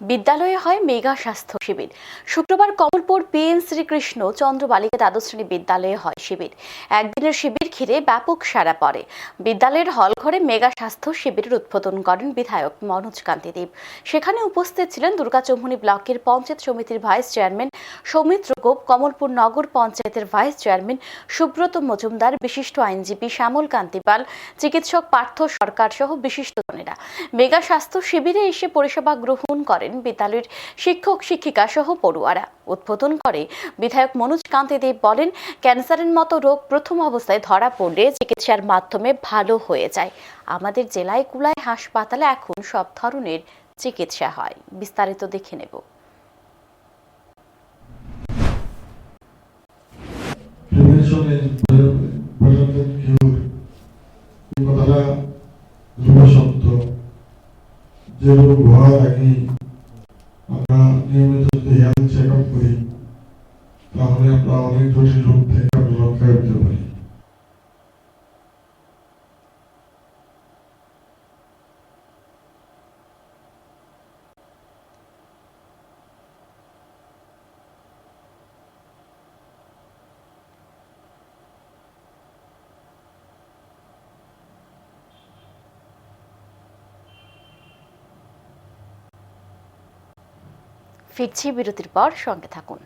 বিদ্যালয়ে হয় মেগা স্বাস্থ্য শিবির। শুক্রবার কমলপুর পিএন শ্রীকৃষ্ণ চন্দ্র বালিকা দ্বাদশ শ্রেণি বিদ্যালয়ে হয় শিবির। একদিনের শিবির ঘিরে ব্যাপক সাড়া পড়ে। বিদ্যালয়ের হল ঘরে মেগা স্বাস্থ্য শিবিরের উদ্বোধন করেন বিধায়ক মনোজ কান্তি দেব সেখানে উপস্থিত ছিলেন দুর্গাচৌমুহনী ব্লকের পঞ্চায়েত সমিতির ভাইস চেয়ারম্যান সৌমিত্র গোপ, কমলপুর নগর পঞ্চায়েতের ভাইস চেয়ারম্যান সুব্রত মজুমদার, বিশিষ্ট আইনজীবী শ্যামল কান্তি পাল চিকিৎসক পার্থ সরকার সহ বিশিষ্টজনেরা। মেগা স্বাস্থ্য শিবিরে এসে পরিষেবা গ্রহণ করেন বিদ্যালয়ের শিক্ষক, শিক্ষিকা সহ পড়ুয়ারা। উদ্বোধন করে বিধায়ক মনোজ কান্তি দেব বলেন, ক্যান্সারের মতো রোগ প্রথম অবস্থায় ধরা পড়লে চিকিৎসার মাধ্যমে ভালো হয়ে যায়। আমাদের জেলায় কুলায় হাসপাতালে এখন সব ধরনের চিকিৎসা হয়। বিস্তারিত দেখে নেব। আমরা নিয়মিত যদি হেলথ চেক আপ করি, তাহলে আমরা অনেক জটিল রোগ ফিরছি বিরতির পর সঙ্গে থাকুন।